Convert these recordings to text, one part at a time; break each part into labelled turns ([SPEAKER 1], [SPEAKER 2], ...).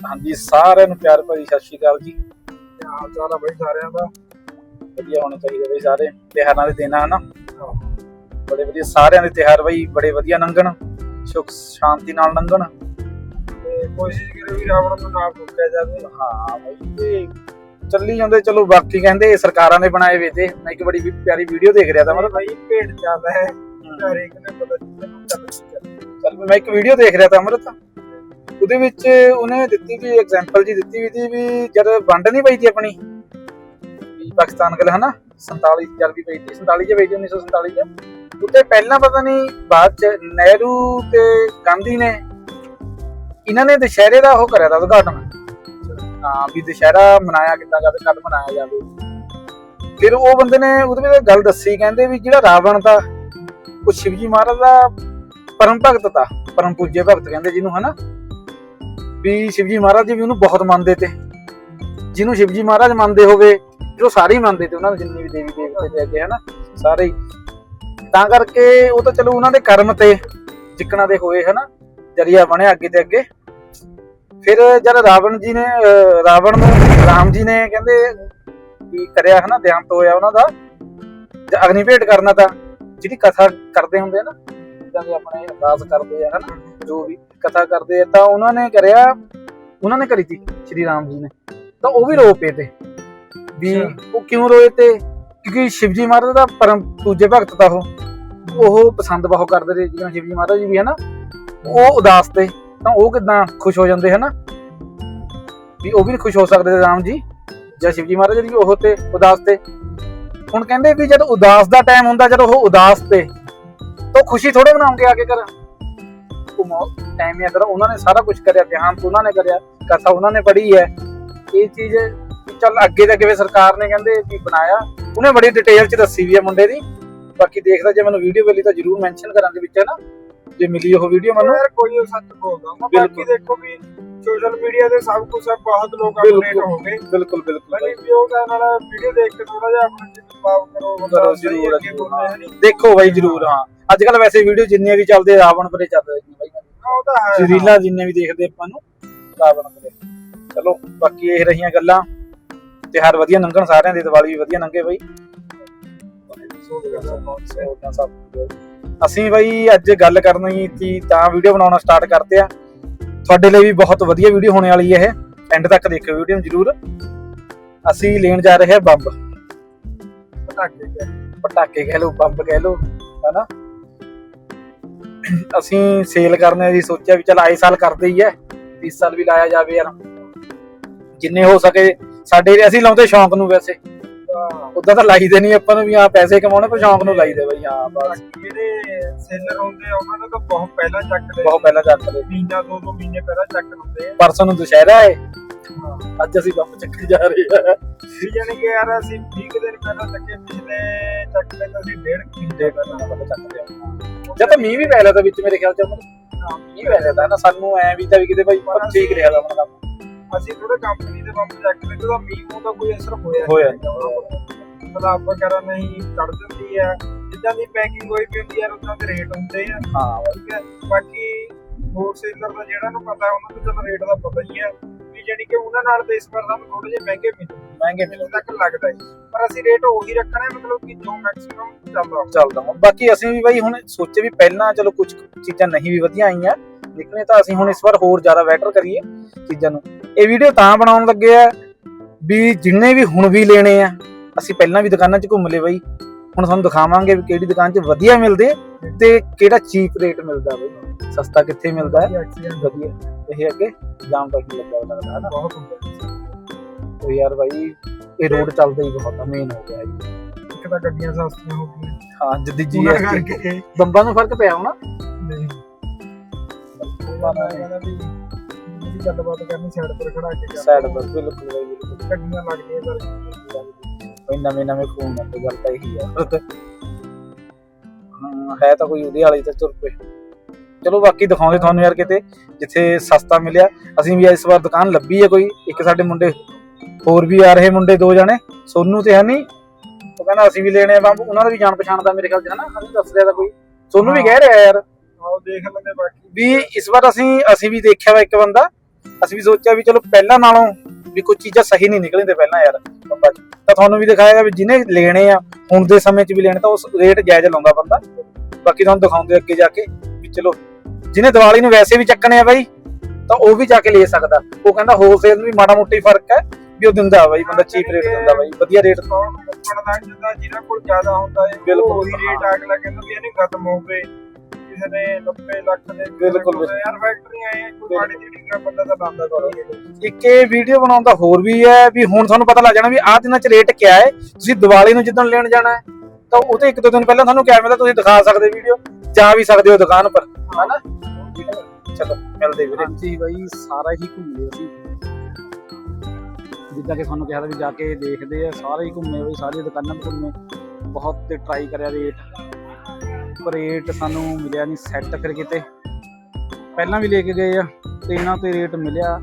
[SPEAKER 1] ਹਾਂਜੀ ਸਾਰਿਆਂ ਨੂੰ ਪਿਆਰ ਭਰੀ ਸਤਿ ਸ਼੍ਰੀ ਅਕਾਲ ਜੀ।
[SPEAKER 2] ਹਾਲ ਚਾਲ ਆ ਬਈ ਸਾਰਿਆਂ ਦਾ?
[SPEAKER 1] ਵਧੀਆ ਹੋਣੇ ਚਾਹੀਦੇ ਬਈ ਸਾਰੇ ਤਿਉਹਾਰਾਂ ਦੇ ਦਿਨ ਆ ਹਨਾ ਬੜੇ ਵਧੀਆ ਸਾਰਿਆਂ ਦੇ ਤਿਉਹਾਰ ਬਈ ਬੜੇ ਵਧੀਆ ਲੰਘਣ ਸੁਖ ਸ਼ਾਂਤੀ ਨਾਲ ਲੰਘਣ।
[SPEAKER 2] ਤੇ ਕੋਸ਼ਿਸ਼ ਕਰੇ ਵੀ ਰਾਵਣ ਨੂੰ ਨਾ ਫੁੱਕਿਆ ਜਾਵੇ।
[SPEAKER 1] ਹਾਂ ਬਈ ਤੇ ਚੱਲੀ ਜਾਂਦੇ ਚਲੋ ਬਾਕੀ ਕਹਿੰਦੇ ਸਰਕਾਰਾਂ ਨੇ ਬਣਾਏ ਵੇ ਤੇ ਮੈਂ ਇੱਕ ਬੜੀ ਪਿਆਰੀ ਵੀਡੀਓ ਦੇਖ ਰਿਹਾ ਤਾਂ
[SPEAKER 2] ਮਤਲਬ ਬਈ ਭੇਡ ਚੱਲਦਾ ਹੈ। ਹਰੇਕ ਨੇ ਪਤਾ ਚੱਲ
[SPEAKER 1] ਚੱਲ ਮੈਂ ਇੱਕ ਵੀਡੀਓ ਦੇਖ ਰਿਹਾ ਤਾਂ ਅਮਰਤ। ਉਹਦੇ ਵਿੱਚ ਉਹਨੇ ਦਿੱਤੀ ਵੀ ਐਗਜ਼ਾਮਪਲ ਜੀ ਦਿੱਤੀ ਵੀ ਤੀ ਵੀ ਜਦ ਵੰਡ ਨਹੀਂ ਪਈ ਸੀ ਆਪਣੀ। ਵੀ ਪਾਕਿਸਤਾਨ ਗੱਲ ਹਨਾ? 47 ਜਦ ਵੀ ਪਈ ਤੀ 47 ਚ ਪਈ ਤੀ 1947 ਚ। ਉੱਤੇ ਪਹਿਲਾਂ ਪਤਾ ਨਹੀਂ ਬਾਅਦ ਚ ਨਹਿਰੂ ਤੇ ਗਾਂਧੀ ਨੇ ਇਹਨਾਂ ਨੇ ਦੁਸ਼ਹਿਰੇ ਦਾ ਉਹ ਕਰਿਆ ਤਾ ਉਦਘਾਟਨ। ਹਾਂ, ਵੀ ਦੁਸ਼ਹਿਰਾ ਮਨਾਇਆ ਕਿੱਦਾਂ ਜਾਵੇ, ਕਦ ਮਨਾਇਆ ਜਾਵੇ। ਫਿਰ ਉਹ ਬੰਦੇ ਨੇ ਉਹਦੇ ਵਿੱਚ ਗੱਲ ਦੱਸੀ, ਕਹਿੰਦੇ ਵੀ ਜਿਹੜਾ ਰਾਵਣ ਦਾ, ਉਹ ਸ਼ਿਵਜੀ ਮਹਾਰਾਜ ਦਾ ਪਰਮ ਭਗਤ ਤਾ, ਪਰਮ ਪੂਜੇ ਭਗਤ ਕਹਿੰਦੇ ਜਿਹਨੂੰ, ਹਨਾ? ਵੀ ਸ਼ਿਵਜੀ ਮਹਾਰਾਜ ਜੀ ਵੀ ਉਹਨੂੰ ਬਹੁਤ ਮੰਨਦੇ ਤੇ। ਜਿਹਨੂੰ ਸ਼ਿਵਜੀ ਮਹਾਰਾਜ ਮੰਨਦੇ ਹੋਵੇ, ਜੋ ਸਾਰੇ ਹੀ ਮੰਨਦੇ ਤੇ ਉਹਨਾਂ ਦੇ ਜਿੰਨੇ ਵੀ ਦੇਵੀ ਦੇਵਤੇ ਤੇ ਅੱਗੇ ਹਨਾ, ਸਾਰੇ ਹੀ। ਤਾਂ ਕਰਕੇ ਉਹ ਤਾਂ ਚਲੋ ਉਹਨਾਂ ਦੇ ਕਰਮ ਤੇ ਜਿੱਕਣਾ ਦੇ ਹੋਏ, ਹਨਾ, ਜਰੀਆ ਬਣਿਆ ਅੱਗੇ ਤੇ ਅੱਗੇ। ਫਿਰ ਜਦ ਰਾਵਣ ਜੀ ਨੇ ਰਾਵਣ ਨੂੰ ਰਾਮ ਜੀ ਨੇ ਕਹਿੰਦੇ ਵੀ ਕਰਿਆ, ਹਨਾ ਦੇਹਾਂਤ ਹੋਇਆ ਉਹਨਾਂ ਦਾ ਅਗਨੀ ਭੇਟ ਕਰਨਾ ਤਾਂ, ਜਿਹੜੀ ਕਥਾ ਕਰਦੇ ਹੁੰਦੇ ਆ ਨਾ, ਜਿੱਦਾਂ ਦੇ ਆਪਣੇ ਅਰਦਾਸ ਕਰਦੇ ਆ, ਹਨਾ ਜੋ ਵੀ ਕਥਾ ਕਰਦੇ ਆ ਤਾਂ ਉਹਨਾਂ ਨੇ ਕਰਿਆ ਉਹਨਾਂ ਨੇ ਕਰੀ ਤੀ ਸ਼੍ਰੀ ਰਾਮ ਜੀ ਨੇ। ਤਾਂ ਉਹ ਵੀ ਰੋ ਪਏ ਤੇ। ਵੀ। ਉਹ ਕਿਉਂ ਰੋਏ ਤੇ? ਕਿਉਂਕਿ ਸ਼ਿਵਜੀ ਮਹਾਰਾਜ ਦਾ ਪਰਮ ਪੂਜੇ ਭਗਤ ਤਾਂ ਉਹ। ਉਹ ਪਸੰਦ ਬਹੁਤ ਕਰਦੇ ਰਹੇ ਜਿਵੇਂ ਸ਼ਿਵਜੀ ਮਹਾਰਾਜ ਜੀ ਵੀ ਹਨਾ। ਉਹ ਉਦਾਸ ਤੇ ਤਾਂ ਉਹ ਕਿਦਾਂ ਖੁਸ਼ ਹੋ ਜਾਂਦੇ ਹਨਾ? ਵੀ ਉਹ ਵੀ ਨੀ ਖੁਸ਼ ਹੋ ਸਕਦੇ ਰਾਮ ਜੀ ਜਾਂ ਸ਼ਿਵਜੀ ਮਹਾਰਾਜ ਜੀ ਵੀ ਉਹ ਤੇ ਉਦਾਸ ਤੇ। ਹੁਣ ਕਹਿੰਦੇ ਵੀ ਜਦ ਉਦਾਸ ਦਾ ਟਾਈਮ ਹੁੰਦਾ ਜਦ ਉਹ ਉਦਾਸ ਤੇ ਤਾਂ ਖੁਸ਼ੀ ਥੋੜੇ ਮਨਾਉਂਗੇ ਆ ਕੇ ਕਰ ਉਹ ਟਾਈਮ ਹੀ ਅਦਰ ਉਹਨਾਂ ਨੇ ਸਾਰਾ ਕੁਝ ਕਰਿਆ ਧਿਆਨ ਤੋਂ ਉਹਨਾਂ ਨੇ ਕਰਿਆ ਕਥਾ ਉਹਨਾਂ ਨੇ ਪੜ੍ਹੀ ਹੈ। ਇਹ ਚੀਜ਼ ਚੱਲ ਅੱਗੇ ਤਾਂ ਕਿਵੇਂ ਸਰਕਾਰ ਨੇ ਕਹਿੰਦੇ ਵੀ ਬਣਾਇਆ ਉਹਨੇ ਬੜੀ ਡਿਟੇਲ ਚ ਦੱਸੀ ਵੀ ਹੈ ਮੁੰਡੇ ਦੀ। ਬਾਕੀ ਦੇਖਦਾ ਜੇ ਮੈਨੂੰ ਵੀਡੀਓ ਮਿਲੀ ਤਾਂ ਜਰੂਰ ਮੈਂਸ਼ਨ ਕਰਾਂਗੇ ਵਿੱਚ ਨਾ? ਜੇ ਮਿਲੀ ਉਹ ਵੀਡੀਓ ਮੈਨੂੰ।
[SPEAKER 2] ਯਾਰ ਕੋਈ ਉਹ ਸੱਚ ਬੋਲਦਾ ਮੈਂ। ਬਾਕੀ ਦੇਖੋ ਵੀ ਸੋਸ਼ਲ ਮੀਡੀਆ ਤੇ ਸਭ ਕੁਝ ਬਹੁਤ ਲੋਕ। ਅਪਡੇਟ ਹੋ ਗਏ।
[SPEAKER 1] ਬਿਲਕੁਲ ਬਿਲਕੁਲ।
[SPEAKER 2] ਬਣੀ ਵੀ ਉਹ ਨਾਲ ਵੀਡੀਓ ਦੇਖ ਕੇ ਥੋੜਾ ਜਿਹਾ ਆਪਣੇ ਚ ਜਵਾਬ ਕਰੋ
[SPEAKER 1] ਕਰੋ ਜਰੂਰ
[SPEAKER 2] ਹੈ।
[SPEAKER 1] ਦੇਖੋ ਬਾਈ ਜਰੂਰ ਹਾਂ। ਅੱਜ ਕੱਲ ਵੈਸੇ ਵੀਡੀਓ ਜਿੰਨੀਆਂ ਵੀ ਚੱਲਦੇ ਰਾਵਣ ਪਰੇ ਚੱਲ ਰਹੀ ਬਾਈ।
[SPEAKER 2] ਉਹ ਤਾਂ ਹੈ
[SPEAKER 1] ਰੀਲਾਂ ਜਿੰਨੇ ਵੀ ਦੇਖਦੇ ਆਪਾਂ ਨੂੰ ਰਾਵਣ ਪਰੇ। ਚਲੋ ਬਾਕੀ ਇਹ ਰਹੀਆਂ ਗੱਲਾਂ। ਤਿਉਹਾਰ ਵਧੀਆ ਲੰਘਣ ਸਾਰਿਆਂ ਦੀ ਦੀਵਾਲੀ ਵੀ ਵਧੀਆ ਲੰਘੇ ਬਾਈ। ਅਸੀਂ ਬਾਈ ਅੱਜ ਗੱਲ ਕਰਨੀ ਸੀ ਤਾਂ ਵੀਡੀਓ ਬਣਾਉਣਾ ਸਟਾਰਟ ਕਰਦੇ ਆ। ਤੁਹਾਡੇ ਲਈ ਵੀ ਬਹੁਤ ਵਧੀਆ ਵੀਡੀਓ ਹੋਣੇ ਵਾਲੀ ਹੈ ਇਹ। ਐਂਡ ਤੱਕ ਦੇਖਿਓ ਵੀਡੀਓ ਨੂੰ ਜਰੂਰ। ਅਸੀਂ ਲੈਣ ਜਾ ਰਹੇ ਹਾਂ ਬੰਬ।
[SPEAKER 2] ਪਟਾਕੇ
[SPEAKER 1] ਕਹਿ ਲਓ ਬੰਬ ਕਹਿ ਲਓ ਹਨਾ? ਅਸੀਂ ਸੇਲ ਕਰਨੇ ਦੀ ਸੋਚਿਆ ਵੀ ਚਲ ਆਏ ਸਾਲ ਕਰਦੇ ਹੀ ਐ ਇਸ ਸਾਲ ਵੀ ਲਾਇਆ ਜਾਵੇ ਯਾਰ। ਜਿੰਨੇ ਹੋ ਸਕੇ ਸਾਡੇ ਅਸੀਂ ਲਾਉਂਦੇ ਸ਼ੌਂਕ ਨੂੰ ਵੈਸੇ। ਉਦਾਂ ਤਾਂ ਲਾਈਦੇ ਨਹੀਂ ਆਪਾਂ ਨੂੰ ਵੀ ਆ ਪੈਸੇ ਕਮਾਉਣੇ ਪਰ ਸ਼ੌਂਕ ਨੂੰ ਲਾਈਦੇ ਬਈ ਹਾਂ ਬਸ।
[SPEAKER 2] ਜਿਹੜੇ ਸੇਲਰ ਹੁੰਦੇ ਆ ਉਹਨਾਂ ਨੇ ਤਾਂ ਬਹੁਤ ਪਹਿਲਾਂ ਚੱਕਦੇ
[SPEAKER 1] ਬਹੁਤ ਪਹਿਲਾਂ ਚੱਕਦੇ
[SPEAKER 2] ਮਹੀਨਾ ਦੋ ਦੋ ਮਹੀਨੇ ਪਹਿਲਾਂ ਚੱਕ ਹੁੰਦੇ ਆ।
[SPEAKER 1] ਪਰਸੋਂ ਨੂੰ ਦੁਸ਼ਹਿਰਾ ਹੈ। ਅੱਜ ਅਸੀਂ ਬੰਬ ਚੱਕਣ ਜਾ ਰਹੇ
[SPEAKER 2] ਵੀ ਜਾਨੀ ਕਿ ਯਾਰ ਅਸੀਂ 20 ਕੁ ਦਿਨ ਪਹਿਲਾਂ ਚੱਕੇ ਪਿਛਲੇ ਚੱਕਦੇ ਤਾਂ ਅਸੀਂ ਡੇਢ ਕੁ ਮਹੀਨੇ ਪਹਿਲਾਂ
[SPEAKER 1] ਚੱਕਦੇ ਹਾਂ ਜਦ ਤਾਂ ਮੀਂਹ ਵੀ ਪੈ ਲਿਆ ਤਾਂ ਵਿੱਚ ਮੇਰੇ ਖਿਆਲ ਚ ਮੀਂਹ ਪੈ ਲਿਆ ਤਾਂ ਨਾ ਸਾਨੂੰ ਐ ਵੀ ਤਾਂ ਵੀ ਕਿਤੇ ਭਾਈ ਠੀਕ ਰਿਹਾ ਦਾ ਕੰਮ
[SPEAKER 2] ਅਸੀਂ ਥੋੜੇ ਕੰਪਨੀ ਦੇ ਬੰਬ ਚੱਕਦੇ ਤੇ ਉਹਦਾ ਮੀਂਹ ਨੂੰ ਤਾਂ ਕੋਈ ਅਸਰ ਹੋਇਆ
[SPEAKER 1] ਹੋਇਆ।
[SPEAKER 2] ਮਤਲਬ ਵਗੈਰਾ ਨਹੀਂ ਚੜ ਜਾਂਦੀ ਹੈ ਜਿੱਦਾਂ ਦੀ ਪੈਕਿੰਗ ਹੋਈ ਹੁੰਦੀ ਹੈ ਉਦਾਂ ਦੇ ਰੇਟ ਹੁੰਦੇ ਆ।
[SPEAKER 1] ਹਾਂ।
[SPEAKER 2] ਠੀਕ ਹੈ ਬਾਕੀ ਹੋਲਸੇਲਰ ਦਾ ਜਿਹੜਾ ਨੂੰ ਪਤਾ ਉਹਨਾਂ ਨੂੰ ਚਲੋ ਰੇਟ ਦਾ ਪਤਾ ਹੀ ਹੈ ਵੀ ਜਾਨੀ ਕਿ ਉਹਨਾਂ ਨਾਲ ਤਾਂ ਇਸ ਵਾਰ ਸਾਨੂੰ ਥੋੜੇ ਜਿਹੇ ਮਹਿੰਗੇ ਮਿਲੇ।
[SPEAKER 1] ਮਹਿੰਗੇ
[SPEAKER 2] ਮੈਨੂੰ ਤੱਕ ਲੱਗਦਾ ਹੈ। ਪਰ ਅਸੀਂ ਰੇਟ ਉਹੀ ਰੱਖਣਾ ਹੈ ਮਤਲਬ ਕਿ ਜੋ ਮੈਕਸਿਮਮ ਚੱਲਦਾ
[SPEAKER 1] ਚੱਲਦਾ ਵਾ। ਬਾਕੀ ਅਸੀਂ ਵੀ ਬਾਈ ਹੁਣ ਸੋਚੇ ਵੀ ਪਹਿਲਾਂ ਚਲੋ ਕੁਝ ਚੀਜ਼ਾਂ ਨਹੀਂ ਵੀ ਵਧੀਆ ਆਈਆਂ ਨਿਕਲੇ ਤਾਂ ਅਸੀਂ ਹੁਣ ਇਸ ਵਾਰ ਹੋਰ ਜ਼ਿਆਦਾ ਬੈਟਰ ਕਰੀਏ ਚੀਜ਼ਾਂ ਨੂੰ। ਇਹ ਵੀਡੀਓ ਤਾਂ ਬਣਾਉਣ ਲੱਗੇ ਆ ਵੀ ਜਿੰਨੇ ਵੀ ਹੁਣ ਵੀ ਲੈਣੇ ਆ ਅਸੀਂ ਪਹਿਲਾਂ ਵੀ ਦੁਕਾਨਾਂ 'ਚ ਘੁੰਮ ਲਏ ਬਾਈ। ਹੁਣ ਤੁਹਾਨੂੰ ਦਿਖਾਵਾਂਗੇ ਵੀ ਕਿਹੜੀ ਦੁਕਾਨ 'ਚ ਵਧੀਆ ਮਿਲਦੇ ਤੇ ਕਿਹੜਾ ਚੀਪ ਰੇਟ ਮਿਲਦਾ ਬਾਈ। ਸਸਤਾ ਕਿੱਥੇ ਮਿਲਦਾ ਹੈ? ਵਧੀਆ ਇਹ ਅੱਗੇ ਜਾਮ ਤੱਕ ਲੱਗਾ ਲੱਗਦਾ ਹੈ ਨਾ?
[SPEAKER 2] ਬਹੁਤ ਹੁੰਦਾ।
[SPEAKER 1] ਤੇ ਯਾਰ ਬਾਈ ਇਹ ਰੋਡ ਚੱਲਦਾ ਹੀ ਬਹੁਤ ਮੇਨ ਹੋ ਗਿਆ ਜੀ।
[SPEAKER 2] ਇੱਕ ਤਾਂ ਗੱਡੀਆਂ ਸਸਤੀਆਂ ਹੋ ਗਈਆਂ।
[SPEAKER 1] ਹਾਂ ਜੱਦੀ
[SPEAKER 2] ਉਹਨਾਂ
[SPEAKER 1] ਜੀਐਸਟੀ
[SPEAKER 2] ਕਰਕੇ।
[SPEAKER 1] ਬੰਬਾਂ ਨੂੰ ਫ਼ਰਕ ਪਿਆ ਹੋਣਾ।
[SPEAKER 2] ਨਹੀਂ। ਮੈਂ ਕਹਿੰਦਾ ਵੀ ਜਿਹੜੀ ਗੱਲਬਾਤ ਕਰਨੀ ਸਾਈਡ ਪਰ ਖੜਾ ਕੇ ਕਰ
[SPEAKER 1] ਸਾਈਡ ਪਰ ਬਿਲਕੁਲ ਬਾਈ ਬਿਲਕੁਲ।
[SPEAKER 2] ਗੱਡੀਆਂ ਲੱਗਦੀਆਂ ਪਰ
[SPEAKER 1] ਕੋਈ ਨਵੇਂ ਨਵੇਂ ਆ ਤੇ ਗੱਲ ਤਾਂ ਇਹੀ ਆ। ਹਾਂ ਹੈ ਤਾਂ ਕੋਈ ਉਹਦੇ ਵਾਲੀ ਤਾਂ ਤੁਰ ਪਏ। ਚਲੋ ਬਾਕੀ ਦਿਖਾਉਂਦੇ ਤੁਹਾਨੂੰ ਯਾਰ ਕਿਤੇ ਜਿੱਥੇ ਸਸਤਾ ਮਿਲਿਆ। ਅਸੀਂ ਵੀ ਇਸ ਵਾਰ ਦੁਕਾਨ ਲੱਭੀ ਹੈ ਕੋਈ ਇੱਕ ਸਾਡੇ ਮੁੰਡੇ ਹੋਰ ਵੀ ਆ ਰਹੇ ਮੁੰਡੇ ਦੋ ਜਣੇ ਸੋਨੂ ਤੇ ਹਨੀ। ਉਹ ਕਹਿੰਦਾ ਅਸੀਂ ਵੀ ਲੈਣੇ ਆ ਬੰਬ। ਉਹਨਾਂ ਦਾ ਵੀ ਜਾਣ ਪਛਾਣ ਦਾ ਮੇਰੇ ਖਿਆਲ ਚ ਹਨਾ ਦੱਸ ਰਿਹਾ ਤਾਂ ਕੋਈ। ਸੋਨੂ ਵੀ ਕਹਿ ਰਿਹਾ ਯਾਰ।
[SPEAKER 2] ਆਓ ਦੇਖ ਲੈਂਦੇ ਬਾਕੀ।
[SPEAKER 1] ਵੀ ਇਸ ਵਾਰ ਅਸੀਂ ਅਸੀਂ ਵੀ ਦੇਖਿਆ ਵਾ ਇੱਕ ਬੰਦਾ।
[SPEAKER 3] ਅਸੀਂ ਵੀ ਸੋਚਿਆ ਵੀ ਚਲੋ ਪਹਿਲਾਂ ਨਾਲੋਂ ਵੀ ਕੁਝ ਚੀਜ਼ਾਂ ਸਹੀ ਨਹੀਂ ਨਿਕਲਦੇ ਪਹਿਲਾਂ ਯਾਰ ਬੰਬਾ ਤਾਂ ਤੁਹਾਨੂੰ ਵੀ ਦਿਖਾਏਗਾ ਵੀ ਜਿਹਨੇ ਲੈਣੇ ਆ ਹੁਣ ਦੇ ਸਮੇਂ 'ਚ ਵੀ ਲੈਣੇ ਤਾਂ ਉਸ ਰੇਟ ਜਾਇਜ਼ ਲਾਉਂਦਾ ਬੰਦਾ। ਬਾਕੀ ਤੁਹਾਨੂੰ ਦਿਖਾਉਂਦੇ ਅੱਗੇ ਜਾ ਕੇ ਵੀ ਚਲੋ। ਜਿਹਨੇ ਦੀਵਾਲੀ ਨੂੰ ਵੈਸੇ ਵੀ ਚੱਕਣੇ ਆ ਬਾਈ ਤਾਂ ਉਹ ਵੀ ਜਾ ਕੇ ਲੈ ਸਕਦਾ। ਉਹ ਕਹਿੰਦਾ ਹੋਲਸੇਲ ਨੂੰ ਵੀ ਮਾੜਾ ਮੋਟੀ ਫ਼ਰਕ ਹੈ। ਵੀ ਉਹ ਦਿੰਦਾ ਬਾਈ ਬੰਦਾ ਚੀਪ ਰੇਟ ਦਿੰਦਾ ਬਾਈ ਵਧੀਆ ਰੇਟ
[SPEAKER 2] ਕੌਣ ਬਣਦਾ ਜਿੱਦਾਂ ਜਿਹਨਾਂ ਕੋਲ ਜ਼ਿਆਦਾ ਹੁੰਦਾ ਹੈ
[SPEAKER 3] ਬਿਲਕੁਲ।
[SPEAKER 2] ਉਹੀ ਰੇਟ ਅਗਲਾ ਕਹਿੰਦਾ ਵੀ ਇਹਨੇ ਖਤਮ ਹੋ ਗਏ ਕਿਸੇ ਨੇ 90 ਲੱਖ ਦੇ
[SPEAKER 3] ਬਿਲਕੁਲ।
[SPEAKER 2] ਯਾਰ ਫੈਕਟਰੀਆਂ ਆਏ ਕੋਈ ਮਾੜੀ ਜਿਹੜੀ ਦਾ ਬੰਦਾ ਤਾਂ ਲਾਉਂਦਾ ਕਰੋ
[SPEAKER 3] ਇੱਕ ਇਹ ਵੀਡੀਓ ਬਣਾਉਣ ਦਾ ਹੋਰ ਵੀ ਹੈ ਵੀ ਹੁਣ ਤੁਹਾਨੂੰ ਪਤਾ ਲੱਗ ਜਾਣਾ ਵੀ ਆਹ ਦਿਨਾਂ 'ਚ ਰੇਟ ਕਿਆ ਹੈ। ਤੁਸੀਂ ਦੀਵਾਲੀ ਨੂੰ ਜਿੱਦਣ ਲੈਣ ਜਾਣਾ ਹੈ ਤਾਂ ਉਹ ਤੇ ਇੱਕ ਦੋ ਦਿਨ ਪਹਿਲਾਂ ਤੁਹਾਨੂੰ ਕਿਆ ਮਿਲਦਾ ਤੁਸੀਂ ਦਿਖਾ ਸਕਦੇ ਵੀਡੀਓ ਜਾ ਵੀ ਸਕਦੇ ਹੋ ਦੁਕਾਨ ਪਰ ਹਨਾ? ਚਲੋ ਮਿਲਦੇ ਵੀਰੇ।
[SPEAKER 1] ਹਾਂਜੀ ਬਾਈ ਸਾਰਾ ਹੀ ਘੁੰਮੇ ਅਸੀਂ। ਜਿੱਦਾਂ ਕਿ ਤੁਹਾਨੂੰ ਕਿਹਾ ਵੀ ਜਾ ਕੇ ਦੇਖਦੇ ਆ ਸਾਰੇ ਹੀ ਘੁੰਮੇ ਬਈ ਸਾਰੀਆਂ ਦੁਕਾਨਾਂ ਤੇ ਘੁੰਮੇ। ਬਹੁਤ ਤੇ ਟਰਾਈ ਕਰਿਆ ਰੇਟ ਪਰ ਰੇਟ ਸਾਨੂੰ ਮਿਲਿਆ ਨਹੀਂ ਸੈੱਟ ਫਿਰ ਕਿਤੇ। ਪਹਿਲਾਂ ਵੀ ਲੈ ਕੇ ਗਏ ਆ ਤੇ ਇਹਨਾਂ ਤੇ ਰੇਟ ਮਿਲਿਆ।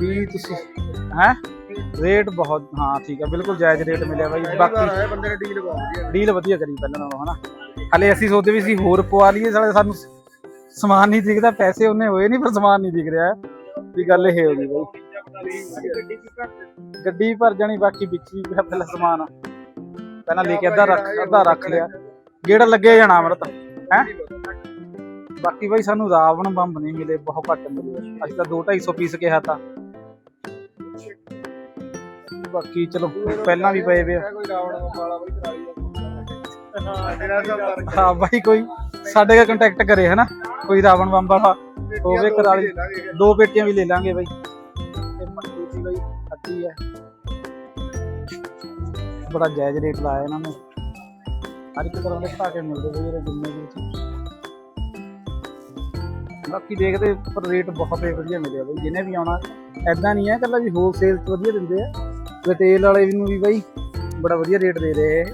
[SPEAKER 1] ਵੀ ਤੁਸੀਂ ਹੈ? ਰੇਟ ਬਹੁਤ ਹਾਂ ਠੀਕ ਆ ਬਿਲਕੁਲ ਜਾਇਜ਼ ਰੇਟ ਮਿਲਿਆ ਬਾਈ। ਬਾਕੀ
[SPEAKER 2] ਬੰਦੇ ਨੇ ਡੀਲ ਬਹੁਤ
[SPEAKER 1] ਡੀਲ ਵਧੀਆ ਕਰੀ ਪਹਿਲਾਂ ਨਾਲੋਂ ਹਨਾ? ਹਲੇ ਅਸੀਂ ਸੋਚਦੇ ਵੀ ਸੀ ਹੋਰ ਪਵਾ ਲਈਏ ਸਾਲੇ ਸਾਨੂੰ ਸਮਾਨ ਨਹੀਂ ਦਿਖਦਾ ਪੈਸੇ ਉਹਨੇ ਹੋਏ ਨਹੀਂ ਪਰ ਸਮਾਨ ਨਹੀਂ ਦਿਖ ਰਿਹਾ। ਵੀ ਗੱਲ ਇਹ ਹੋ ਗਈ ਬਾਈ। ਗੱਡੀ ਭਰ ਜਾਣੀ, ਬਾਕੀ ਵਿੱਚ ਵੀ ਪਿਆ ਪਹਿਲਾਂ ਸਮਾਨ। ਪਹਿਲਾਂ ਲੈ ਕੇ ਅੱਧਾ ਰੱਖ ਅੱਧਾ ਰੱਖ ਲਿਆ। ਗੇੜਾ ਲੱਗੇ ਜਾਣਾ ਅਮਰਤ, ਹੈ? ਬਾਕੀ ਬਾਈ ਸਾਨੂੰ ਰਾਵਣ ਬੰਬ ਨਹੀਂ ਮਿਲੇ, ਬਹੁਤ ਘੱਟ ਮਿਲੇ। ਅਸੀਂ ਤਾਂ 2 250 ਪੀਸ ਕਿਹਾ ਤਾਂ। ਬਾਕੀ ਚਲੋ, ਪਹਿਲਾਂ ਵੀ ਪਏ ਵੇ
[SPEAKER 2] ਹਾਂ,
[SPEAKER 1] ਬਾਈ ਕੋਈ ਸਾਡੇ ਨਾਲ ਕੰਟੈਕਟ ਕਰੇ, ਹਨਾ? ਕੋਈ ਰਾਵਣ ਬੰਬ ਵਾਲਾ ਹੋਵੇ ਕਰਾਲੀ ਦੋ ਪੇਟੀਆਂ ਵੀ ਲੈ ਲਾਂਗੇ ਬਾਈ। ਦੀ ਬਾਈ ਅੱਤੀ ਹੈ ਬੜਾ ਜਾਇਜ਼ ਰੇਟ ਲਾਇਆ ਇਹਨਾਂ ਨੇ। ਹਰ ਇੱਕ ਤਰ੍ਹਾਂ ਦੇ ਪਟਾਕੇ ਮਿਲਦੇ ਬਈ ਇਹਦੇ ਜਿੰਨੇ ਵੀ ਸੀ ਬਾਕੀ ਦੇਖਦੇ ਪਰ ਰੇਟ ਬਹੁਤ ਵਧੀਆ ਮਿਲਿਆ ਬਈ। ਜਿਹਨੇ ਵੀ ਆਉਣਾ ਐਦਾਂ ਨਹੀਂ ਹੈ ਕੱਲਾ ਵੀ ਹੋਲਸੇਲ 'ਚ ਵਧੀਆ ਦਿੰਦੇ ਆ। ਰਿਟੇਲ ਵਾਲੇ ਨੂੰ ਵੀ ਬਾਈ ਬੜਾ ਵਧੀਆ ਰੇਟ ਦੇ ਰਹੇ ਇਹ।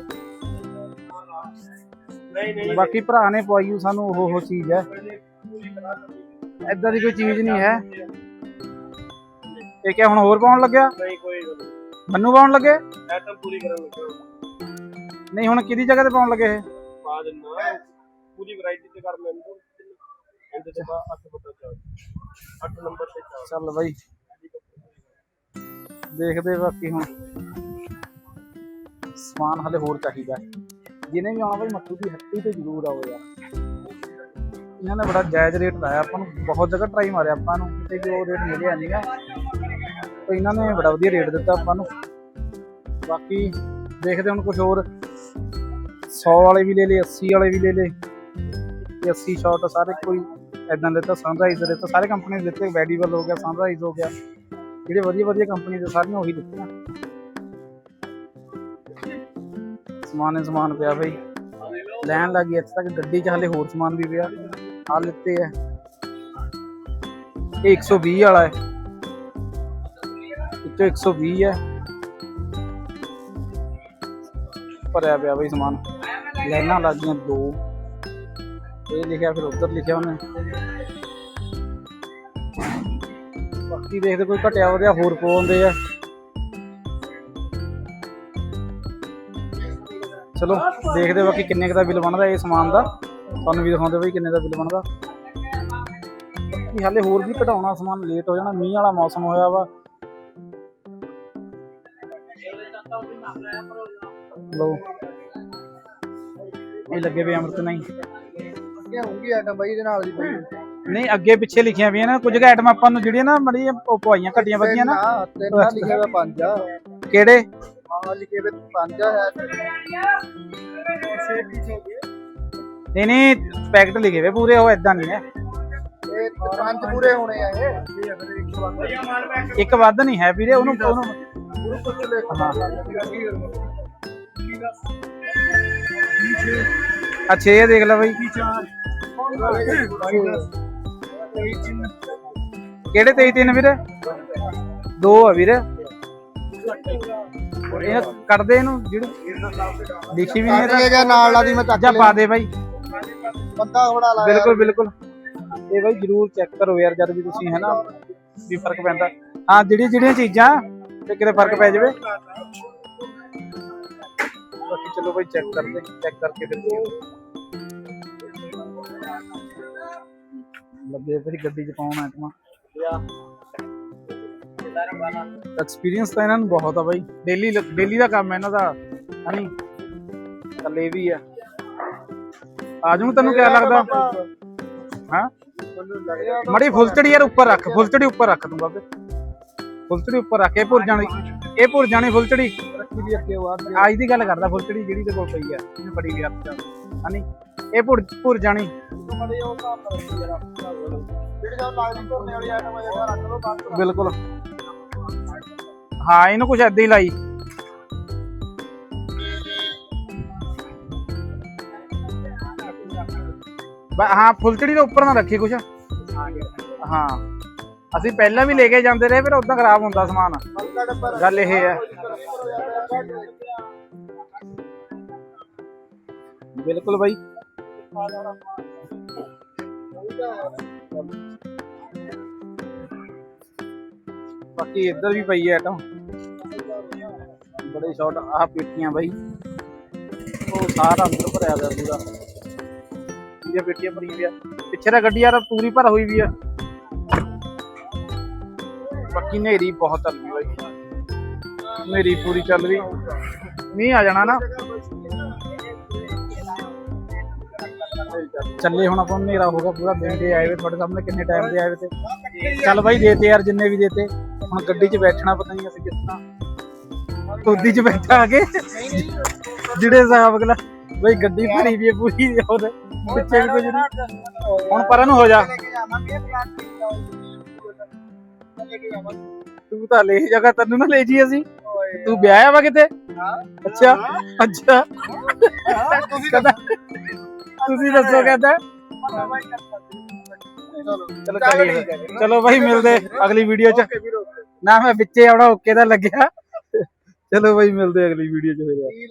[SPEAKER 2] ਨਹੀਂ ਨਹੀਂ।
[SPEAKER 1] ਬਾਕੀ ਭਰਾ ਨੇ ਪਵਾਈ ਸਾਨੂੰ ਉਹ ਉਹ ਚੀਜ਼ ਹੈ ਐਦਾਂ ਦੀ ਕੋਈ ਚੀਜ਼ ਨਹੀਂ ਹੈ। ਇਹ ਕਿਆ ਹੁਣ ਹੋਰ ਪਾਉਣ ਲੱਗਿਆ?
[SPEAKER 2] ਨਹੀਂ ਕੋਈ ਗੱਲ
[SPEAKER 1] ਮੈਨੂੰ ਪਾਉਣ ਲੱਗੇ?
[SPEAKER 2] ਐਟਮ ਪੂਰੀ ਕਰਨ ਲੱਗਾ
[SPEAKER 1] ਨਹੀਂ ਹੁਣ ਕਿਹਦੀ ਜਗ੍ਹਾ ਤੇ ਪਾਉਣ ਲੱਗੇ ਇਹ?
[SPEAKER 2] ਪਾ ਦਿੰਨਾ। ਪੂਰੀ ਵੈਰਾਈਟੀ ਤੇ ਕਰ ਲੈਂਦੇ ਇਹਦੇ ਤੇ ਬਾ 8 ਬੱਟਾ ਚਾਰ। 8 ਨੰਬਰ ਤੇ
[SPEAKER 1] ਚੱਲ ਬਾਈ। ਦੇਖਦੇ ਬਾਕੀ ਹੁਣ। ਸਮਾਨ ਹਲੇ ਹੋਰ ਚਾਹੀਦਾ ਹੈ। ਜਿਹਨੇ ਵੀ ਆਉਣਾ ਬਾਈ ਮੱਟੂ ਦੀ ਹੱਟੀ ਤੇ ਜ਼ਰੂਰ ਆਓ ਯਾਰ। ਇਹਨਾਂ ਨੇ ਬੜਾ ਜਾਇਜ਼ ਰੇਟ ਲਾਇਆ। ਆਪਾਂ ਨੂੰ ਬਹੁਤ ਜਗ੍ਹਾ ਟਰਾਈ ਮਾਰਿਆ ਆਪਾਂ ਨੂੰ। ਕਿਤੇ ਵੀ ਉਹ ਰੇਟ ਮਿਲਿਆ ਨਹੀਂਗਾ ਤੇ ਇਹਨਾਂ ਨੇ ਬੜਾ ਵਧੀਆ ਰੇਟ ਦਿੱਤਾ ਆਪਾਂ ਨੂੰ। ਬਾਕੀ ਦੇਖਦੇ ਹੁਣ ਕੁਝ ਹੋਰ। 100 ਵਾਲੇ ਵੀ ਲੈ ਲਏ 80 ਵਾਲੇ ਵੀ ਲੈ ਲਏ। ਤੇ 80 ਸ਼ਾਟ ਸਾਰੇ ਕੋਈ ਇਦਾਂ ਦੇ ਸਨਰਾਈਜ਼ ਦੇ ਤਾਂ ਸਾਰੇ ਕੰਪਨੀ ਦਿੱਤੇ। ਵੈਡੀਵਲ ਹੋ ਗਿਆ ਸਨਰਾਈਜ਼ ਹੋ ਗਿਆ। ਜਿਹੜੇ ਵਧੀਆ ਵਧੀਆ ਕੰਪਨੀ ਦੇ ਸਾਰੀਆਂ ਉਹੀ ਦਿੱਤੀਆਂ। ਸਮਾਨ ਹੀ, ਸਮਾਨ ਪਿਆ ਬਈ। ਲੈਣ ਲੱਗੀ ਇੱਥੇ ਤੱਕ ਗੱਡੀ 'ਚ ਹਲੇ ਹੋਰ ਸਮਾਨ ਵੀ ਪਿਆ। ਆ ਲਿੱਤੇ ਆ। ਇਹ 120 ਵਾਲਾ ਹੈ। ਇਹ 'ਚੋਂ 120 ਹੈ। ਭਰਿਆ ਪਿਆ ਬਈ ਸਮਾਨ। ਲੈਣਾ ਲੱਗੀਆਂ ਦੋ। ਇਹ ਲਿਖਿਆ, ਫਿਰ ਉੱਧਰ ਲਿਖਿਆ ਉਹਨੇ। ਬਾਕੀ ਦੇਖਦੇ ਕੋਈ ਘਟਿਆ ਵਧਿਆ ਹੋਰ ਪਾਉਂਦੇ ਆ। ਚਲੋ, ਦੇਖਦੇ ਬਾਕੀ ਕਿੰਨੇ ਕੁ ਦਾ ਬਿੱਲ ਬਣਦਾ ਇਹ ਸਮਾਨ ਦਾ। ਤੁਹਾਨੂੰ ਵੀ ਦਿਖਾਉਂਦੇ ਬਈ ਕਿੰਨੇ ਦਾ ਬਿੱਲ ਬਣਦਾ। ਬਾਕੀ ਹਾਲੇ ਹੋਰ ਵੀ ਘਟਾਉਣਾ ਸਮਾਨ ਲੇਟ ਹੋ ਜਾਣਾ। ਮੀਂਹ ਵਾਲਾ ਮੌਸਮ ਹੋਇਆ ਵਾ। ਲੋ ਇਹ ਲੱਗੇ ਵੇ ਅਮਰਤ ਨਹੀਂ।
[SPEAKER 2] ਕੀ ਹੋਊਗੀ ਆਟਮ ਬਾਈ ਦੇ ਨਾਲ ਦੀ ਪਈ
[SPEAKER 1] ਨਹੀਂ ਅੱਗੇ ਪਿੱਛੇ ਲਿਖੀਆਂ ਵੀ ਨਾ ਕੁਝ ਕੁ ਆਈਟਮਾਂ ਆਪਾਂ ਨੂੰ ਜਿਹੜੀਆਂ ਨਾ ਮੜੀ ਉਹ ਪਵਾਈਆਂ ਘਟੀਆਂ ਵਧੀਆਂ ਨਾ।
[SPEAKER 2] ਤਿੰਨ ਨਾਲ ਲਿਖਿਆ ਹੋਇਆ ਪੰਜ ਆ।
[SPEAKER 1] ਕਿਹੜੇ?
[SPEAKER 2] ਹਾਂ ਲਿਖੇ ਹੋਏ ਪੰਜ ਆ ਹੈ।
[SPEAKER 1] ਨਹੀਂ ਨਹੀਂ ਪੈਕਟ ਲਿਖੇ ਵੇ ਪੂਰੇ ਉਹ ਇਦਾਂ ਨਹੀਂ ਹੈ
[SPEAKER 2] ਇਹ ਪੰਜ ਪੂਰੇ ਹੋਣੇ ਆ ਇਹ। ਇਹ ਅਗਰ 100
[SPEAKER 1] ਇੱਕ ਵੱਧ ਨਹੀਂ ਹੈ ਵੀਰੇ ਉਹਨੂੰ ਉਹਨੂੰ ਅੱਛਾ ਇਹ ਦੇਖ ਲੈ ਬਈ। ਕਿਹੜੇ 23 ਤਿੰਨ ਵੀਰੇ? ਦੋ ਆ ਵੀਰੇ। ਇਹ ਕੱਢਦੇ ਇਹਨੂੰ ਜਿਹੜੀ ਲਿਖੀ ਵੀ ਨਹੀਂ
[SPEAKER 2] ਗਿਆ ਨਾਲ ਲਾ ਦੀ ਮੈਂ ਚੱਕ
[SPEAKER 1] ਜਾਂ ਪਾ ਦੇ ਬਾਈ।
[SPEAKER 2] ਬੰਦਾ ਥੋੜਾ ਲਾਇਆ।
[SPEAKER 1] ਬਿਲਕੁਲ ਬਿਲਕੁਲ। ਇਹ ਬਾਈ ਜਰੂਰ ਚੈੱਕ ਕਰੋ ਯਾਰ ਜਦ ਵੀ ਤੁਸੀਂ ਹੈ ਨਾ ਵੀ ਫ਼ਰਕ ਪੈਂਦਾ। ਹਾਂ ਜਿਹੜੀਆਂ ਜਿਹੜੀਆਂ ਚੀਜ਼ਾਂ ਤੇ ਕਿਤੇ ਫ਼ਰਕ ਪੈ ਜਾਵੇ। ਬਾਕੀ ਚਲੋ ਬਾਈ ਚੈੱਕ ਕਰਦੇ ਚੈੱਕ ਕਰਕੇ ਫਿਰ ਲੱਗੇ ਫਿਰ ਗੱਡੀ ਚ ਪਾਉਣ ਆਈਟਮਾਂ ਐਕਸਪੀਰੀਅੰਸ ਤਾਂ ਇਹਨਾਂ ਨੂੰ ਬਹੁਤ ਆ ਬਾਈ। ਡੇਲੀ ਡੇਲੀ ਦਾ ਕੰਮ ਹੈ ਇਹਨਾਂ ਦਾ ਹਨੀ? ਕੱਲੇ ਵੀ ਆ। ਆ ਜਾਊਂ ਤੈਨੂੰ ਕਿਆ ਲੱਗਦਾ? ਹਾਂ? ਮੜੀ ਫੁੱਲਚੜੀ ਯਾਰ ਉੱਪਰ ਰੱਖ ਫੁੱਲਚੜੀ ਉੱਪਰ ਰੱਖ ਦੂੰਗਾ ਫਿਰ ਫੁੱਲਚੜੀ ਉੱਪਰ ਰੱਖ, ਇਹ ਭੁਰ ਜਾਣੀ। ਇਹ ਭੁਰ ਜਾਣੀ ਫੁੱਲਚੜੀ। ਰੱਖੀ ਦੀ ਅੱਗੇ ਬਾਅਦ ਅੱਜ ਦੀ ਗੱਲ ਕਰਦਾ, ਫੁੱਲਚੜੀ ਜਿਹੜੀ ਤੇ ਕੋਲ ਪਈ ਆ, ਇਹਨੇ ਫੜੀ ਵੀ ਹਨੀ, ਇਹ ਭੁਰ ਭੁਰ ਜਾਣੀ। ਬਿਲਕੁਲ। ਹਾਂ, ਇਹਨੂੰ ਕੁਝ ਏਦਾਂ ਹੀ ਲਾਈ। ਹਾਂ, ਫੁੱਲਚੜੀ ਦੇ ਉੱਪਰ ਨਾ ਰੱਖੀ ਕੁਛ। ਹਾਂ। ਅਸੀਂ ਪਹਿਲਾਂ ਵੀ ਲੈ ਕੇ ਜਾਂਦੇ ਰਹੇ, ਫਿਰ ਉਦਾਂ ਖਰਾਬ ਹੁੰਦਾ ਸਮਾਨ। ਗੱਲ ਇਹ ਹੈ। ਬਿਲਕੁਲ ਬਾਈ। ਬਾਕੀ ਇੱਧਰ ਵੀ ਪਈ ਹੈ ਆਟਮ ਬੜੇ ਸ਼ਾਟ ਆਹ ਪੇਟੀਆਂ ਬਾਈ। ਉਹ ਸਾਰਾ ਅੰਦਰ ਭਰਿਆ ਪਿਆ ਪੂਰਾ। ਇਹ ਪੇਟੀਆਂ ਭਰੀਆਂ ਪਿਆ ਪਿੱਛੇ ਦਾ ਗੱਡੀ ਯਾਰ ਪੂਰੀ ਭਰ ਹੋਈ ਵੀ ਆ। ਬਾਕੀ ਨੇਰੀ ਬਹੁਤ ਚੱਲ ਰਹੀ ਬਾਈ ਨੇਰੀ ਪੂਰੀ ਚੱਲ ਰਹੀ। ਮੀਂਹ ਆ ਜਾਣਾ ਨਾ। ਚੱਲੇ ਹੁਣ ਆਪਾਂ, ਹਨੇਰਾ ਹੋਗਾ ਪੂਰਾ, ਦਿਨ ਦੇ ਆਏ ਵੇ ਤੁਹਾਡੇ ਸਾਹਮਣੇ, ਕਿੰਨੇ ਟਾਈਮ ਦੇ ਆਏ ਵੇ ਤੇ। ਚੱਲ ਬਾਈ, ਦੇਤੇ ਯਾਰ, ਜਿੰਨੇ ਵੀ ਦੇਤੇ। ਹੁਣ ਗੱਡੀ 'ਚ ਬੈਠਣਾ ਪਤਾ ਨਹੀਂ ਅਸੀਂ ਕਿਸ ਤਰ੍ਹਾਂ ਕੋਦੀ 'ਚ ਬੈਠਾ ਆ ਕੇ। ਜਿਹੜੇ ਹਿਸਾਬ ਅਗਲਾ, ਬਈ ਗੱਡੀ ਭਰੀ ਵੀ ਪੂਰੀ ਉਹਦੇ ਪਿੱਛੇ ਵੀ ਕੁਝ ਹੁਣ ਪਰਾਂ ਨੂੰ ਹੋ ਜਾ।
[SPEAKER 4] ਲੈ ਕੇ
[SPEAKER 1] ਤੂੰ ਤਾਂ ਲੈ ਜਗਾ ਤੈਨੂੰ ਨਾ ਲੈ ਜੀ ਅਸੀਂ। ਤੂੰ ਵਿਆਹਿਆ ਵਾ ਕਿਤੇ? ਅੱਛਾ ਅੱਛਾ। ਕਹਿੰਦਾ ਤੁਸੀਂ ਦੱਸੋ ਕਹਿੰਦਾ। ਚਲੋ ਚੱਲੀਏ। ਚਲੋ ਭਾਈ ਮਿਲਦੇ ਅਗਲੀ ਵੀਡੀਓ ਚ। ਨਾ ਮੈਂ ਵਿੱਚੇ ਆਉਣਾ ਓਕੇ ਦਾ ਲੱਗਿਆ। ਚਲੋ ਭਾਈ ਮਿਲਦੇ ਅਗਲੀ ਵੀਡੀਓ ਚ ਫਿਰ